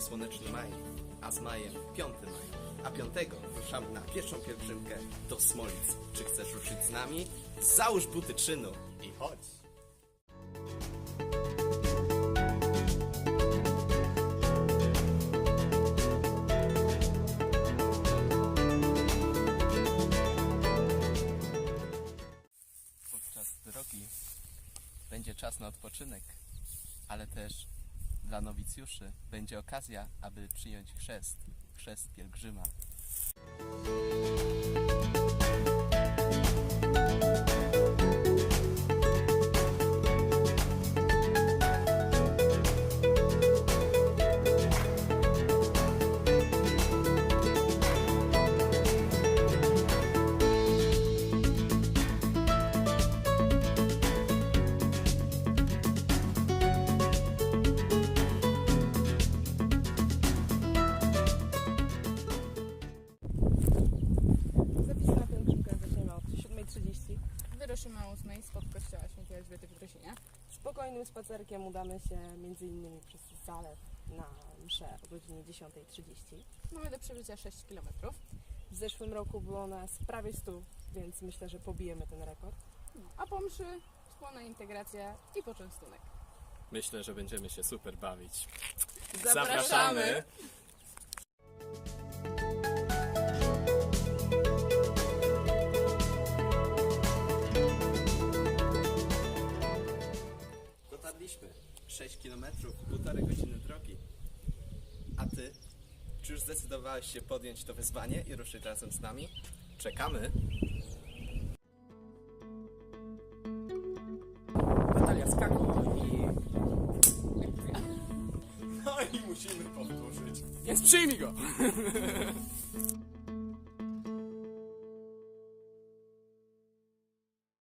to słoneczny maj, a z majem 5 maj. A 5 ruszamy na pierwszą pielgrzymkę do Smolic. Czy chcesz ruszyć z nami? Załóż buty czynu i chodź! Podczas drogi będzie czas na odpoczynek, ale też dla nowicjuszy będzie okazja, aby przyjąć chrzest, chrzest pielgrzyma. 7.30. Wyruszymy o 8 spod kościoła świętej Elżbiety w Grosinie. Spokojnym spacerkiem udamy się m.in. przez zalew na mszę o godzinie 10.30. Mamy do przebycia 6 km. W zeszłym roku było nas prawie 100, więc myślę, że pobijemy ten rekord. No, a po mszy wspólna integracja i poczęstunek. Myślę, że będziemy się super bawić. Zapraszamy! 6 km, półtorej godziny drogi. A ty? Czy już zdecydowałeś się podjąć to wyzwanie i ruszyć razem z nami? Czekamy. Natalia skakała i... No i musimy powtórzyć. Więc przyjmij go!